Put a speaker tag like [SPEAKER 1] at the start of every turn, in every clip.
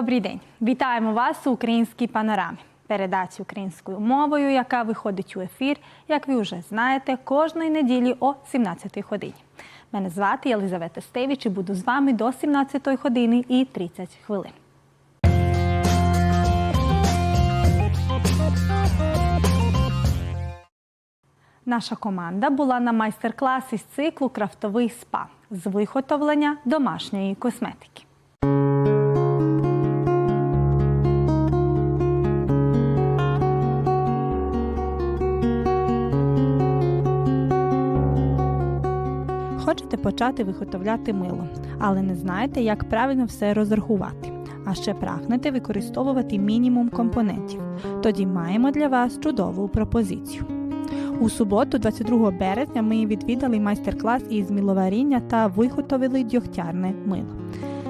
[SPEAKER 1] Добрий день! Вітаємо вас у українській панорамі. Передачі українською мовою, яка виходить у ефір, як ви вже знаєте, кожної неділі о 17-й годині. Мене звати Єлизавета Стевич і буду з вами до 17-ї години і 30 хвилин. Наша команда була на майстер-класі з циклу Крафтовий спа з виготовлення домашньої косметики. Хочете почати виготовляти мило, але не знаєте, як правильно все розрахувати. А ще прагнете використовувати мінімум компонентів. Тоді маємо для вас чудову пропозицію. У суботу, 22 березня, ми відвідали майстер-клас із миловаріння та виготовили дьогтярне мило.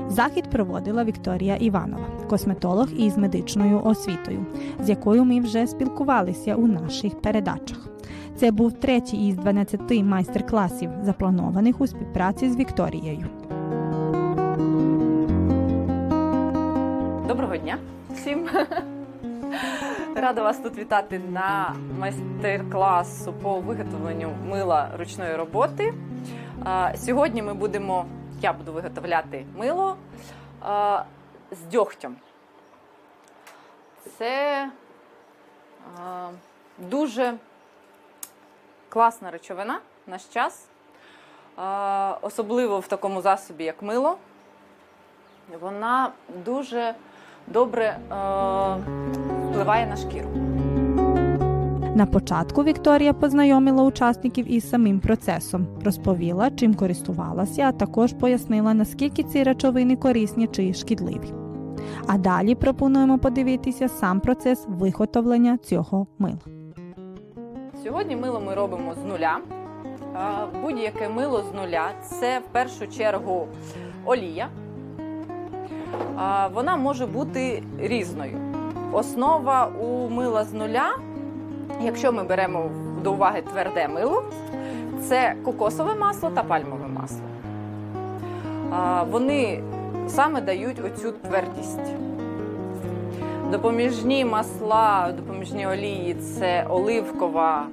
[SPEAKER 1] Захід проводила Вікторія Іванова, косметолог із медичною освітою, з якою ми вже спілкувалися у наших передачах. Це був третій із 12 майстер-класів, запланованих у співпраці з Вікторією.
[SPEAKER 2] Доброго дня всім. Рада вас тут вітати на майстер-класу по виготовленню мила ручної роботи. Сьогодні ми будемо, я буду виготовляти мило з дьогтем. Це дуже класна речовина наш час, особливо в такому засобі, як мило. Вона дуже добре е, впливає на шкіру.
[SPEAKER 1] На початку Вікторія познайомила учасників із самим процесом, розповіла, чим користувалася, а також пояснила, наскільки ці речовини корисні чи шкідливі. А далі пропонуємо подивитися сам процес виготовлення цього мила.
[SPEAKER 2] Сьогодні мило ми робимо з нуля. Будь-яке мило з нуля це в першу чергу олія. Вона може бути різною. Основа у мила з нуля, якщо ми беремо до уваги тверде мило, це кокосове масло та пальмове масло. Вони саме дають оцю твердість. Допоміжні масла, допоміжні олії це оливкова,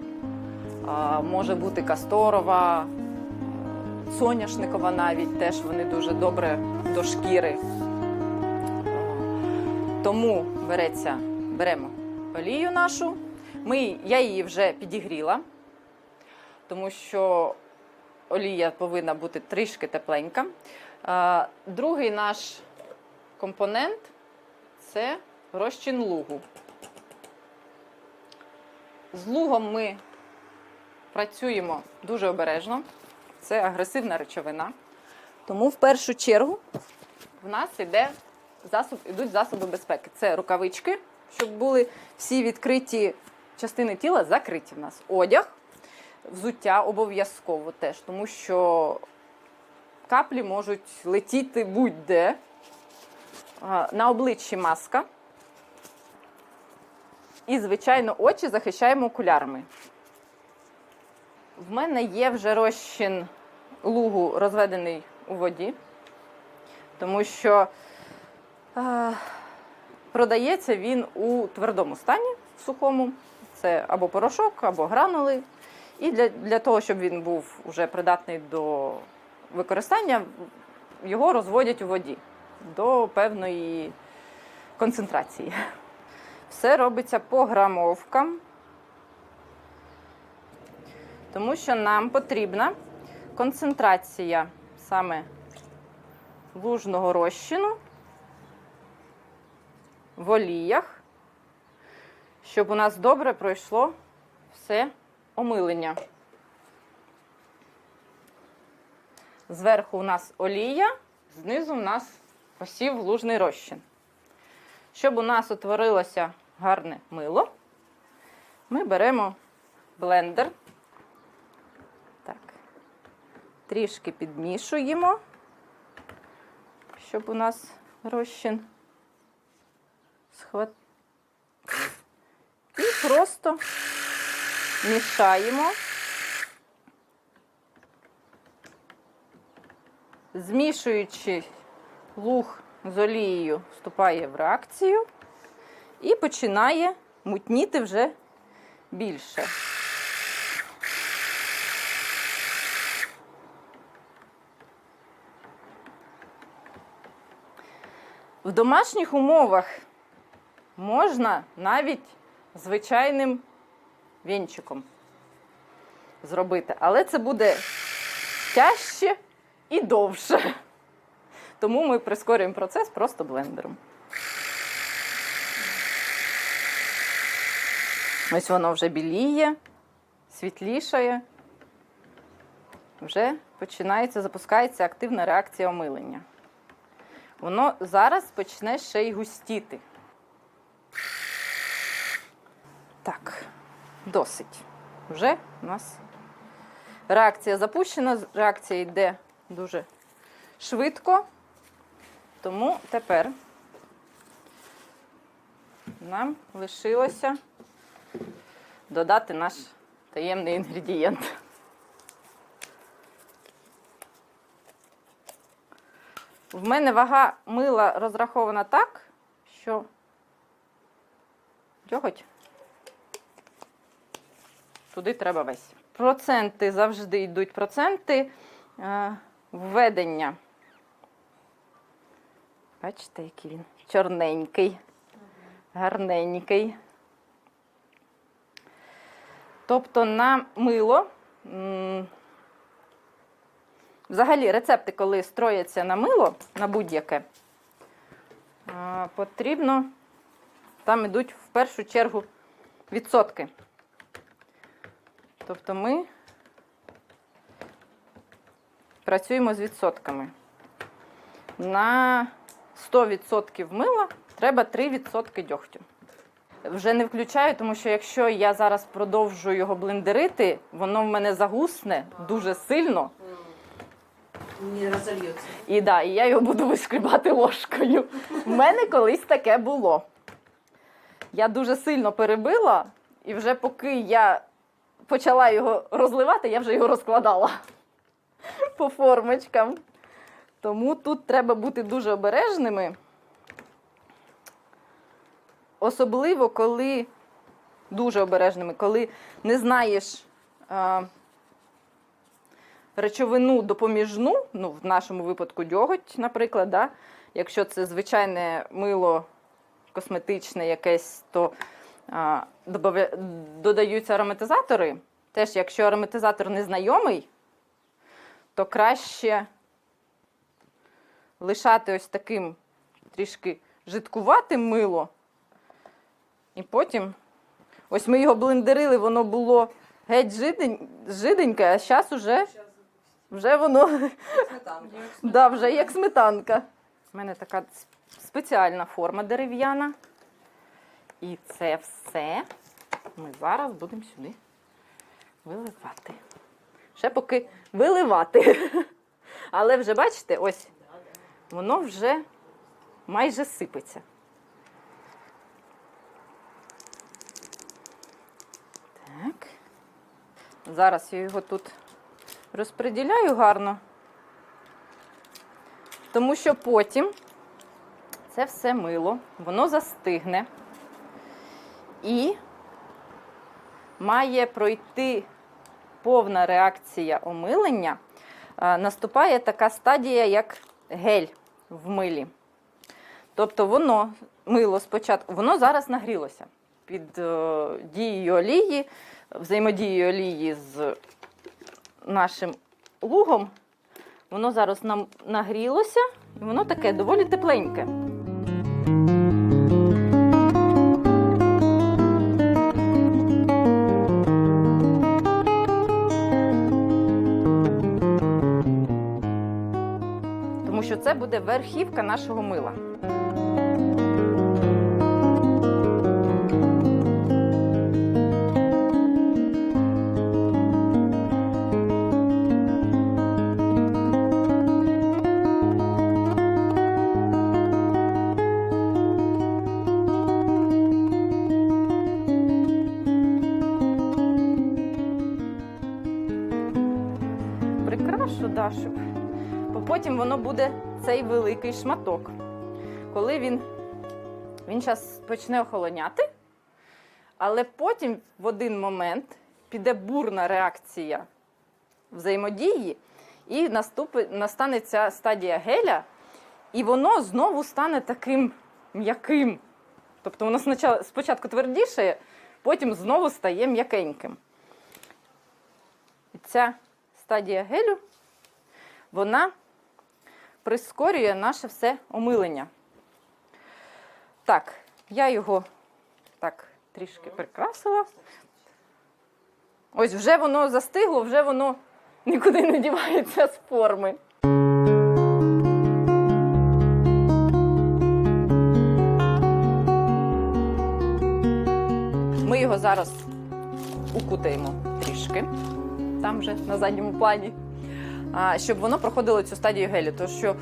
[SPEAKER 2] може бути касторова, е, соняшникова навіть теж вони дуже добре до шкіри. Е, Тому береться, беремо олію нашу. Ми, я її вже підігріла, тому що олія повинна бути трішки тепленька. Е, Другий наш компонент це розчин лугу. З лугом ми працюємо дуже обережно. Це агресивна речовина. Тому в першу чергу в нас іде засоб, ідуть засоби безпеки. Це рукавички, щоб були всі відкриті частини тіла закриті в нас. Одяг, взуття обов'язково теж, тому що каплі можуть летіти будь-де. На обличчі маска. І, звичайно, очі захищаємо окулярами. В мене є вже розчин лугу розведений у воді, тому що е, продається він у твердому стані, в сухому. Це або порошок, або гранули. І для, для того, щоб він був вже придатний до використання, його розводять у воді до певної концентрації. Все робиться по грамовкам, тому що нам потрібна концентрація саме лужного розчину в оліях, щоб у нас добре пройшло все омилення. Зверху у нас олія, знизу у нас посів лужний розчин. Щоб у нас утворилося гарне мило, ми беремо блендер, так, трішки підмішуємо, щоб у нас розчин схват. І просто мішаємо, змішуючи луг з олією вступає в реакцію і починає мутніти вже більше. В домашніх умовах можна навіть звичайним вінчиком зробити, але це буде тяжче і довше. Тому ми прискорюємо процес просто блендером. Ось воно вже біліє, світлішає. Вже починається, запускається активна реакція омилення. Воно зараз почне ще й густіти. Так, досить. Вже у нас реакція запущена, реакція йде дуже швидко. Тому тепер нам лишилося додати наш таємний інгредієнт. В мене вага мила розрахована так, що дьоготь туди треба весь. Проценти завжди йдуть проценти е, введення. Бачите, який він чорненький, гарненький. Тобто на мило. Взагалі, рецепти, коли строяться на мило, на будь-яке, потрібно, там йдуть в першу чергу відсотки. Тобто ми працюємо з відсотками. На 100% мила треба 3% дьогтю. Вже не включаю, тому що якщо я зараз продовжу його блендерити, воно в мене загусне дуже сильно.
[SPEAKER 3] Не разольется.
[SPEAKER 2] І да, і я його буду вишкрібати ложкою. У мене колись таке було. Я дуже сильно перебила, і вже поки я почала його розливати, я вже його розкладала по формочкам. Тому тут треба бути дуже обережними. Особливо, коли дуже обережними, коли не знаєш а, речовину допоміжну, ну, в нашому випадку дьоготь, наприклад, да? якщо це звичайне мило косметичне якесь, то а, додаються ароматизатори. Теж, якщо ароматизатор незнайомий, то краще лишати ось таким трішки жидкуватим мило. І потім, ось ми його блендерили, воно було геть жидень, жиденьке, а зараз уже, вже воно
[SPEAKER 3] Сметанка.
[SPEAKER 2] Да, вже як сметанка. У мене така спеціальна форма дерев'яна. І це все ми зараз будемо сюди виливати. Ще поки виливати. Але вже бачите, ось воно вже майже сипеться. Так. Зараз я його тут розподіляю гарно. Тому що потім це все мило, воно застигне і має пройти повна реакція омилення. Е, Наступає така стадія, як гель в милі. Тобто воно, мило спочатку, воно зараз нагрілося під е, дією олії, взаємодією олії з нашим лугом. Воно зараз нам нагрілося, і воно таке доволі тепленьке. Це буде верхівка нашого мила. Цей великий шматок. коли він, він зараз почне охолоняти, але потім в один момент піде бурна реакція взаємодії, і настане ця стадія геля, і воно знову стане таким м'яким. Тобто воно спочатку, твердіше, потім знову стає м'якеньким. І ця стадія гелю, вона прискорює наше все омилення. Так, я його так трішки прикрасила. Ось вже воно застигло, вже воно нікуди не дівається з форми. Ми його зараз укутаємо трішки, там вже на задньому плані, щоб воно проходило цю стадію гелю. Тому що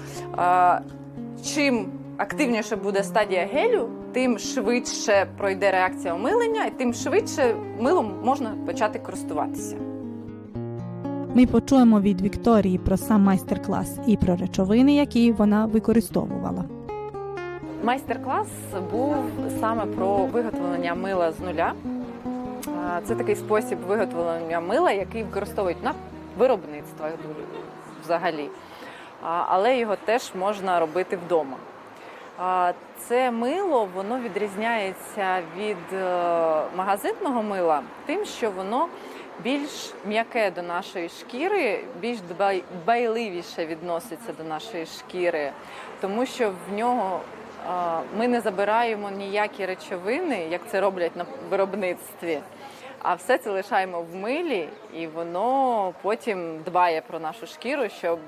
[SPEAKER 2] чим активніше буде стадія гелю, тим швидше пройде реакція омилення, і тим швидше милом можна почати користуватися.
[SPEAKER 1] Ми почуємо від Вікторії про сам майстер-клас і про речовини, які вона використовувала.
[SPEAKER 2] Майстер-клас був саме про виготовлення мила з нуля. Це такий спосіб виготовлення мила, який використовують на виробництвах взагалі. Але його теж можна робити вдома. Це мило воно відрізняється від е, магазинного мила тим, що воно більш м'яке до нашої шкіри, більш дбай- дбайливіше відноситься до нашої шкіри, тому що в нього ми не забираємо ніякі речовини, як це роблять на виробництві. А все це лишаємо в милі, і воно потім дбає про нашу шкіру, щоб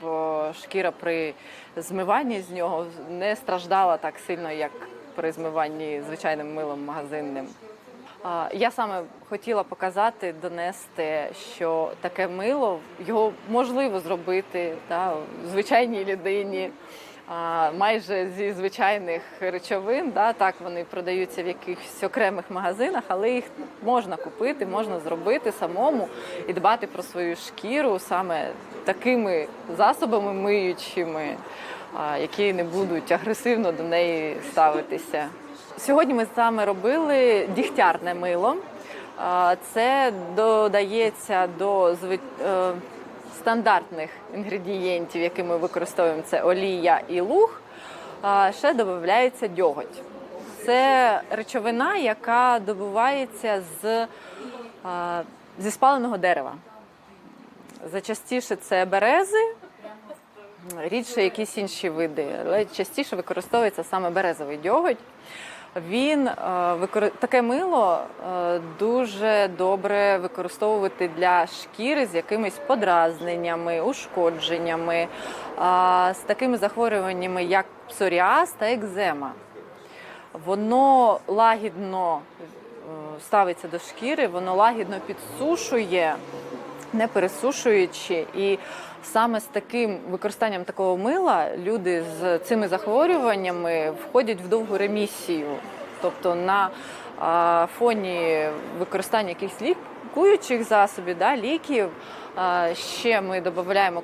[SPEAKER 2] шкіра при змиванні з нього не страждала так сильно, як при змиванні звичайним милом магазинним. Я саме хотіла показати, донести, що таке мило його можливо зробити та, в звичайній людині, майже зі звичайних речовин. Да, так вони продаються в якихось окремих магазинах, але їх можна купити, можна зробити самому і дбати про свою шкіру саме такими засобами миючими, які не будуть агресивно до неї ставитися. Сьогодні ми саме робили дігтярне мило. Це додається до е, стандартних інгредієнтів, які ми використовуємо. Це олія і луг. Ще додається дьоготь. Це речовина, яка добувається з, зі спаленого дерева. Зачастіше це берези, рідше якісь інші види, але частіше використовується саме березовий дьоготь. Він е, таке мило е, дуже добре використовувати для шкіри з якимись подразненнями, ушкодженнями, з такими захворюваннями, як псоріаз та екзема. Воно лагідно е, ставиться до шкіри, воно лагідно підсушує, не пересушуючи. І саме з таким використанням такого мила люди з цими захворюваннями входять в довгу ремісію. Тобто на фоні використання якихось лікуючих засобів, да, ліків. Ще ми додаємо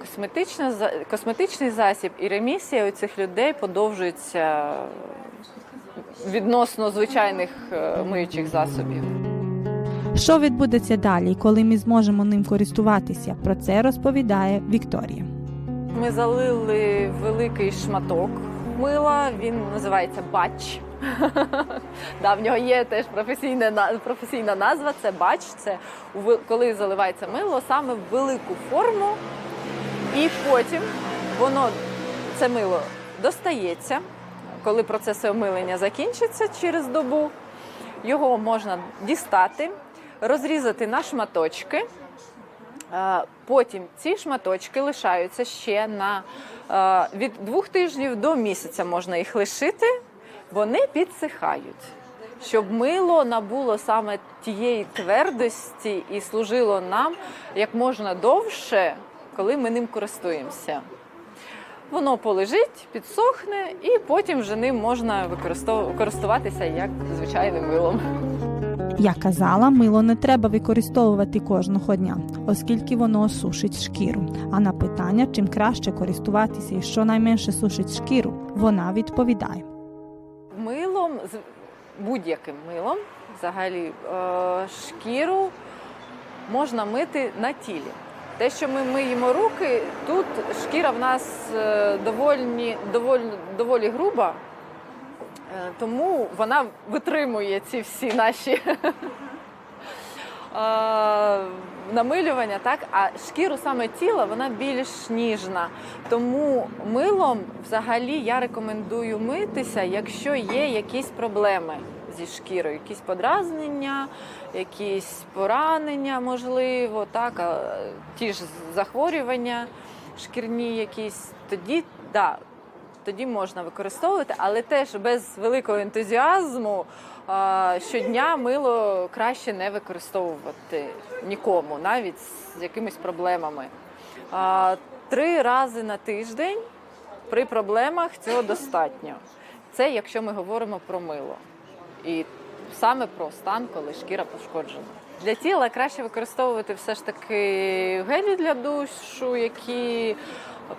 [SPEAKER 2] косметичний, засіб, і ремісія у цих людей подовжується відносно звичайних е, миючих засобів.
[SPEAKER 1] Що відбудеться далі, коли ми зможемо ним користуватися? Про це розповідає Вікторія.
[SPEAKER 2] Ми залили великий шматок мила, він називається бач. да, в нього є теж професійна, професійна назва, це бач. Це коли заливається мило саме в велику форму, і потім воно, це мило достається, коли процеси омилення закінчаться через добу. Його можна дістати, розрізати на шматочки. Е, Потім ці шматочки лишаються ще на е, від двох тижнів до місяця можна їх лишити, вони підсихають. Щоб мило набуло саме тієї твердості і служило нам як можна довше, коли ми ним користуємося. Воно полежить, підсохне, і потім вже ним можна використов- користуватися як звичайним милом.
[SPEAKER 1] Я казала, мило не треба використовувати кожного дня, оскільки воно осушить шкіру. А на питання, чим краще користуватися і що найменше сушить шкіру, вона відповідає.
[SPEAKER 2] милом, з- будь-яким милом, взагалі, е, шкіру можна мити на тілі. Те, що ми миємо руки, тут шкіра в нас е, довольні, доволі, доволі груба, тому вона витримує ці всі наші е, намилювання, так? а шкіру саме тіла вона більш ніжна. Тому милом взагалі я рекомендую митися, якщо є якісь проблеми зі шкірою, якісь подразнення, якісь поранення, можливо, так, а, ті ж захворювання шкірні якісь, тоді да, тоді можна використовувати, але теж без великого ентузіазму щодня мило краще не використовувати нікому, навіть з якимись проблемами. Три рази на тиждень при проблемах цього достатньо. Це якщо ми говоримо про мило. І саме про стан, коли шкіра пошкоджена. Для тіла краще використовувати все ж таки гелі для душу, які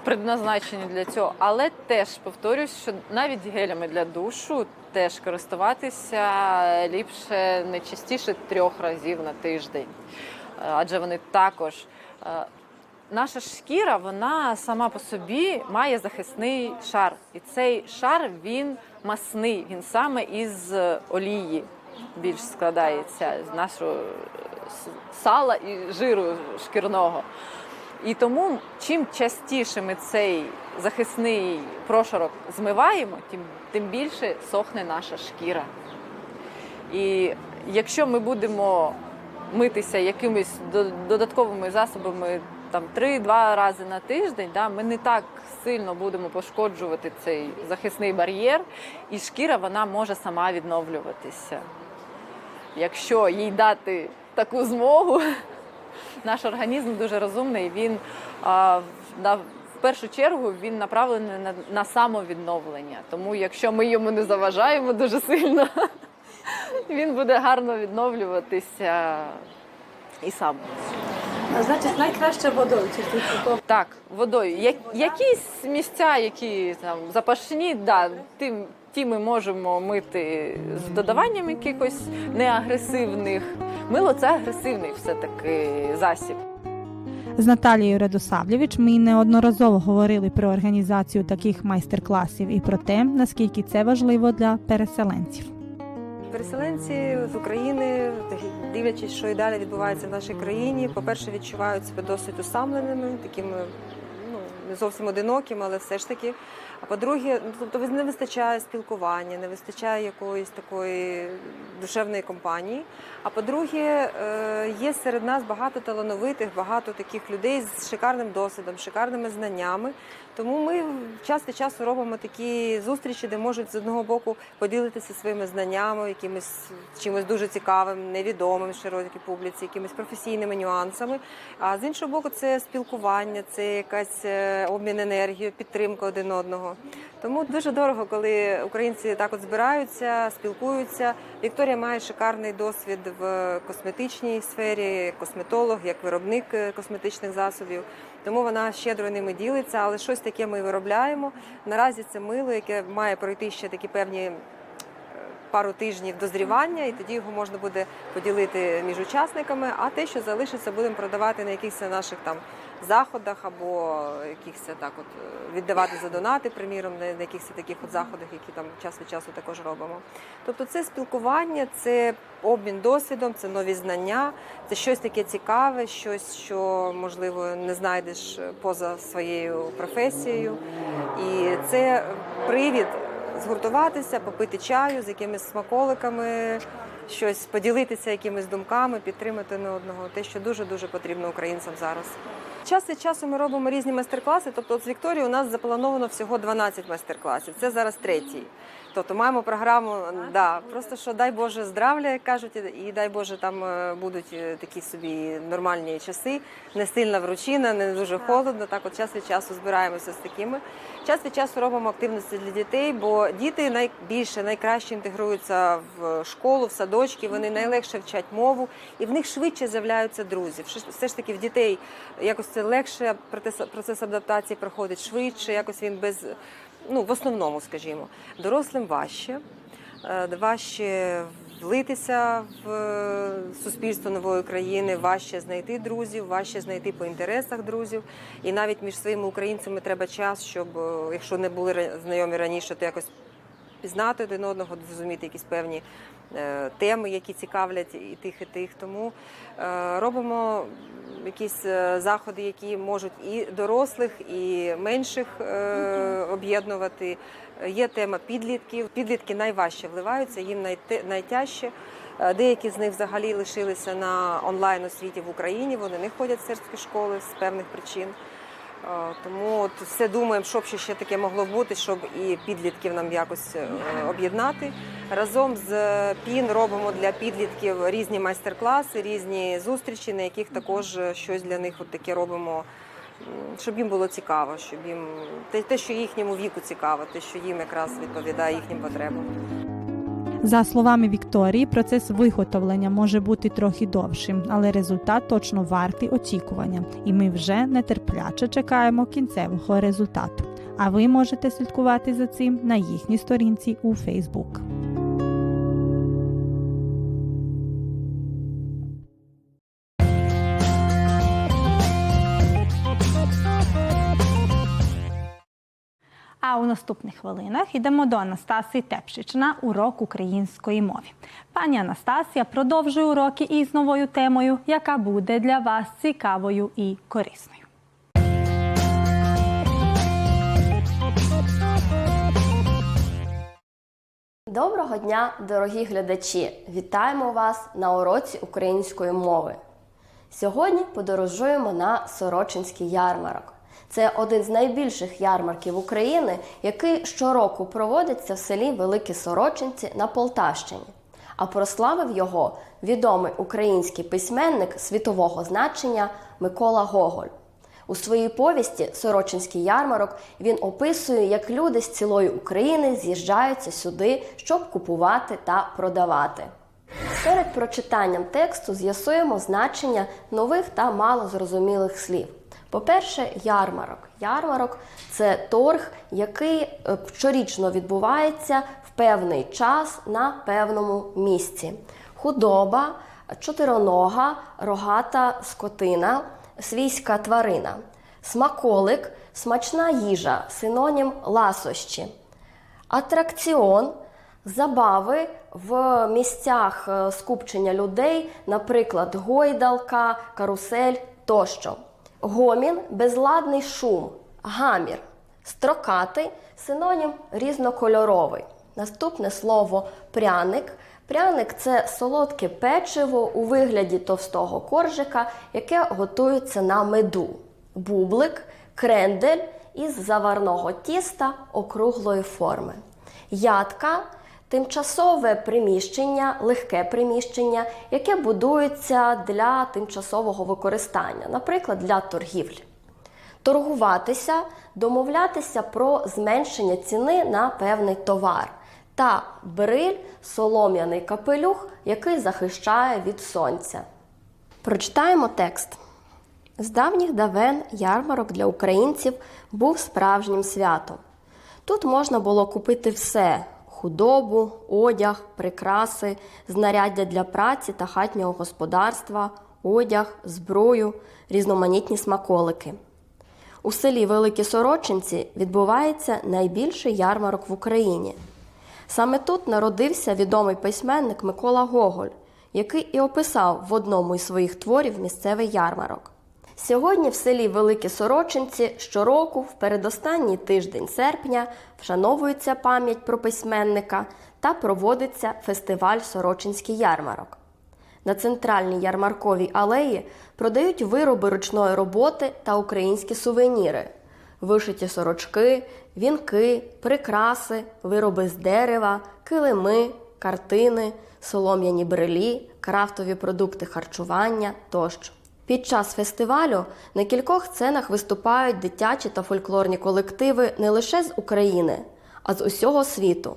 [SPEAKER 2] предназначені для цього. Але теж повторюсь, що навіть гелями для душу теж користуватися ліпше не частіше трьох разів на тиждень, Е, адже вони також. е, Наша шкіра, вона сама по собі має захисний шар. І цей шар він масний, він саме із олії більш складається з нашого сала і жиру шкірного. І тому чим частіше ми цей захисний прошарок змиваємо, тим, тим більше сохне наша шкіра. І якщо ми будемо митися якимись додатковими засобами там 3-2 рази на тиждень, да, ми не так сильно будемо пошкоджувати цей захисний бар'єр, і шкіра вона може сама відновлюватися. Якщо їй дати таку змогу, наш організм дуже розумний, він на, в першу чергу він направлений на, на самовідновлення. Тому якщо ми йому не заважаємо дуже сильно, він буде гарно відновлюватися і сам.
[SPEAKER 3] Значить, найкраще водою чистити.
[SPEAKER 2] Так, водою. Я, якісь місця, які там запашні, да, тим, ті ми можемо мити з додаванням якихось неагресивних. Мило це агресивний все-таки засіб.
[SPEAKER 1] З Наталією Радосавлєвич ми неодноразово говорили про організацію таких майстер-класів і про те, наскільки це важливо для переселенців.
[SPEAKER 4] Переселенці з України, дивлячись, що і далі відбувається в нашій країні, по-перше, відчувають себе досить усамленими, такими ну не зовсім одинокими, але все ж таки. А по-друге, ну, тобто не вистачає спілкування, не вистачає якоїсь такої душевної компанії. А по-друге, е, є серед нас багато талановитих, багато таких людей з шикарним досвідом, шикарними знаннями. Тому ми час від часу робимо такі зустрічі, де можуть з одного боку поділитися своїми знаннями, якимось чимось дуже цікавим, невідомим широкій публіці, якимись професійними нюансами. А з іншого боку, це спілкування, це якась е, обмін енергією, підтримка один одного. Тому дуже дорого, коли українці так от збираються, спілкуються. Вікторія має шикарний досвід в косметичній сфері, косметолог, як виробник е, косметичних засобів. Тому вона щедро ними ділиться, але щось таке ми виробляємо. Наразі це мило, яке має пройти ще такі певні е, пару тижнів дозрівання, і тоді його можна буде поділити між учасниками. А те, що залишиться, будемо продавати на якихось наших там заходах або якихось так, от віддавати за донати, приміром, на якихось таких от заходах, які там час від часу також робимо. Тобто, це спілкування, це обмін досвідом, це нові знання, це щось таке цікаве, щось, що можливо не знайдеш поза своєю професією. І це привід згуртуватися, попити чаю з якимись смаколиками, щось поділитися якимись думками, підтримати не одного, те, що дуже дуже потрібно українцям зараз. Час від часу ми робимо різні майстер-класи. Тобто, от з Вікторією у нас заплановано всього 12 майстер-класів. Це зараз третій. Тобто маємо програму, да, просто що дай Боже здравля, як кажуть, і дай Боже, там е, будуть е, такі собі нормальні часи, не сильна вручина, не дуже холодно. Так, от час від часу збираємося з такими. Час від часу робимо активності для дітей, бо діти найбільше, найкраще інтегруються в школу, в садочки, вони найлегше вчать мову, і в них швидше з'являються друзі. Все- Все ж таки в дітей якось це легше, процес- адаптації проходить швидше, якось він без ну в основному, скажімо, дорослим важче. е, важче влитися в е, суспільство нової країни, важче знайти друзів, важче знайти по інтересах друзів. І навіть між своїми українцями треба час, щоб, е, якщо не були знайомі раніше, то якось пізнати один одного, зрозуміти якісь певні теми, які цікавлять і тих, і тих. Тому робимо якісь е, заходи, які можуть і дорослих, і менших е, об'єднувати. Є тема підлітків. Підлітки найважче вливаються, їм найтяжче. Е, Деякі з них взагалі лишилися на онлайн освіті в Україні. Вони не ходять в сербські школи з певних причин. Е, Тому от все думаємо, що б ще- таке могло бути, щоб і підлітків нам якось е, об'єднати. Разом з ПІН робимо для підлітків різні майстер-класи, різні зустрічі, на яких також е, щось для них от таке робимо, щоб їм було цікаво, щоб їм те, те, що їхньому віку цікаво, те, що їм якраз відповідає їхнім потребам.
[SPEAKER 1] За словами Вікторії, процес виготовлення може бути трохи довшим, але результат точно вартий очікування, і ми вже нетерпляче чекаємо кінцевого результату. А ви можете слідкувати за цим на їхній сторінці у Фейсбук. А у наступних хвилинах йдемо до Анастасії Тепшич на урок української мови. Пані Анастасія продовжує уроки із новою темою, яка буде для вас цікавою і корисною.
[SPEAKER 5] Доброго дня, дорогі глядачі! Вітаємо вас на уроці української мови. Сьогодні подорожуємо на Сорочинський ярмарок. Це один з найбільших ярмарків України, який щороку проводиться в селі Великі Сорочинці на Полтавщині. А прославив його відомий український письменник світового значення Микола Гоголь. У своїй повісті Сорочинський ярмарок він описує, як люди з цілої України з'їжджаються сюди, щоб купувати та продавати. Перед прочитанням тексту з'ясуємо значення нових та малозрозумілих слів. По-перше, ярмарок. Ярмарок це торг, який е, щорічно відбувається в певний час на певному місці. Худоба, чотиронога, рогата скотина, свійська тварина. Смаколик смачна їжа, синонім ласощі. Атракціон забави в місцях е, скупчення людей, наприклад, гойдалка, карусель тощо. Гомін безладний шум, гамір. Строкатий синонім різнокольоровий. Наступне слово пряник. Пряник це солодке печиво у вигляді товстого коржика, яке готується на меду. Бублик, крендель із заварного тіста округлої форми. Ядка тимчасове приміщення, легке приміщення, яке будується для тимчасового використання, наприклад, для торгівлі. Торгуватися, домовлятися про зменшення ціни на певний товар. Та бриль солом'яний капелюх, який захищає від сонця. Прочитаємо текст. З давніх давен ярмарок для українців був справжнім святом. Тут можна було купити все: худобу, одяг, прикраси, знаряддя для праці та хатнього господарства, одяг, зброю, різноманітні смаколики. У селі Великі Сорочинці відбувається найбільший ярмарок в Україні. Саме тут народився відомий письменник Микола Гоголь, який і описав в одному із своїх творів місцевий ярмарок. Сьогодні в селі Великі Сорочинці щороку, в передостанній тиждень серпня, вшановується пам'ять про письменника та проводиться фестиваль Сорочинський ярмарок. На центральній ярмарковій алеї продають вироби ручної роботи та українські сувеніри, вишиті сорочки, вінки, прикраси, вироби з дерева, килими, картини, солом'яні брелі, крафтові продукти харчування тощо. Під час фестивалю на кількох сценах виступають дитячі та фольклорні колективи не лише з України, а з усього світу.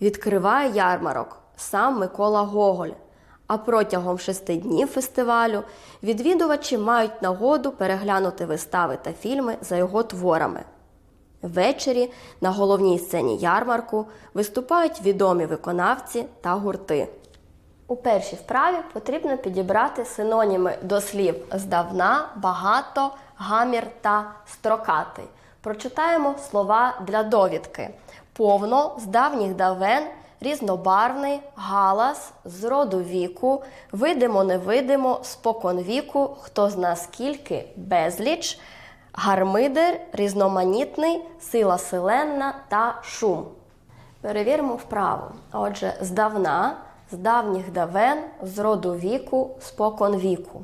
[SPEAKER 5] Відкриває ярмарок сам Микола Гоголь. А протягом шести днів фестивалю відвідувачі мають нагоду переглянути вистави та фільми за його творами. Ввечері на головній сцені ярмарку виступають відомі виконавці та гурти. У першій вправі потрібно підібрати синоніми до слів здавна, багато, гамір та строкатий. Прочитаємо слова для довідки: повно, з давніх давен, різнобарвний, галас, з роду віку, видимо, невидимо, спокон віку, хто зна скільки, безліч, гармидер, різноманітний, сила селенна та шум. Перевіримо вправо. Отже, здавна, з давніх давен, з роду віку, спокон віку.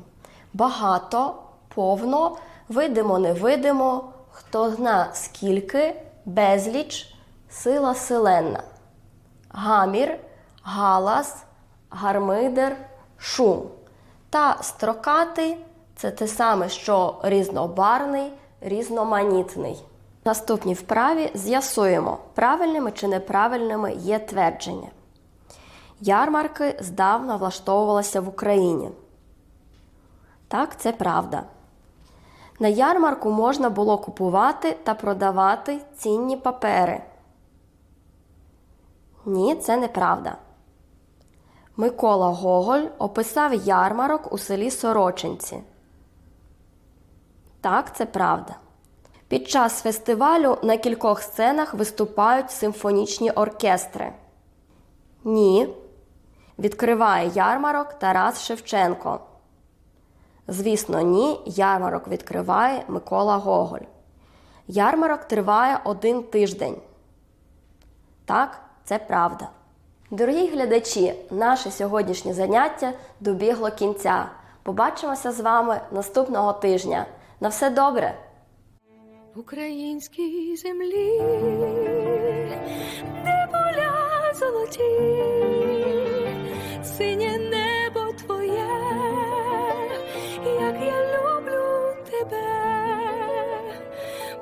[SPEAKER 5] Багато, повно, видимо, невидимо, хто зна скільки, безліч, сила селенна. Гамір, галас, гармидер, шум. Та строкатий це те саме, що різнобарний, різноманітний. В наступній вправі з'ясуємо, правильними чи неправильними є твердження. Ярмарки здавна влаштовувалися в Україні. Так, це правда. На ярмарку можна було купувати та продавати цінні папери. Ні, це неправда. Микола Гоголь описав ярмарок у селі Сорочинці. Так, це правда. Під час фестивалю на кількох сценах виступають симфонічні оркестри. Ні. Відкриває ярмарок Тарас Шевченко. Звісно, ні. Ярмарок відкриває Микола Гоголь. Ярмарок триває один тиждень. Так, це правда. Дорогі глядачі, наше сьогоднішнє заняття добігло кінця. Побачимося з вами наступного тижня. На все добре!
[SPEAKER 3] В українській землі, де поля золоті, синє небо твоє, як я люблю тебе,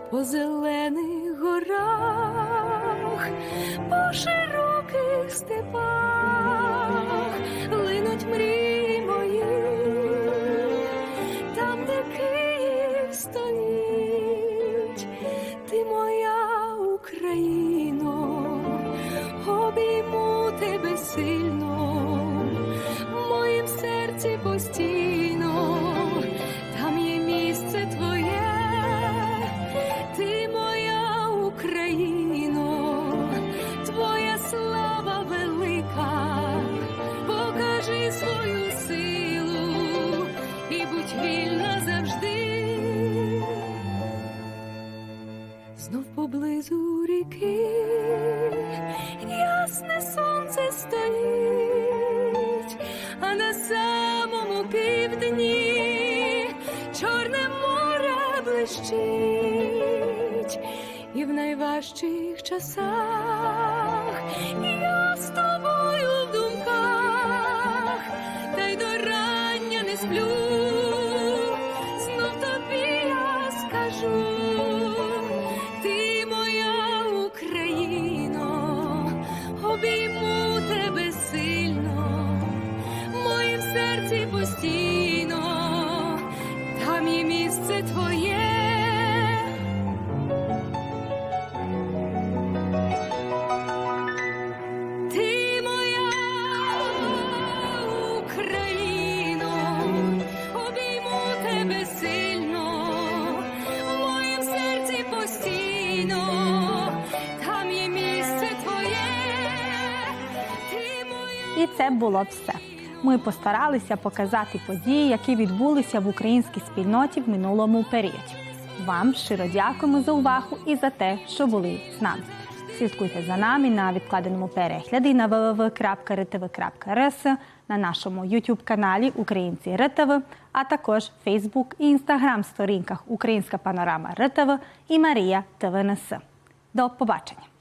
[SPEAKER 3] по зелених горах, по широких степах tasty. Найважчих часах
[SPEAKER 1] було все. Ми постаралися показати події, які відбулися в українській спільноті в минулому періоді. Вам щиро дякуємо за увагу і за те, що були з нами. Слідкуйте за нами на відкладеному перегляді на www.rtv.rs, на нашому youtube каналі Українці РТВ, а також Facebook і Instagram сторінках Українська панорама РТВ і Марія ТВНС. До побачення!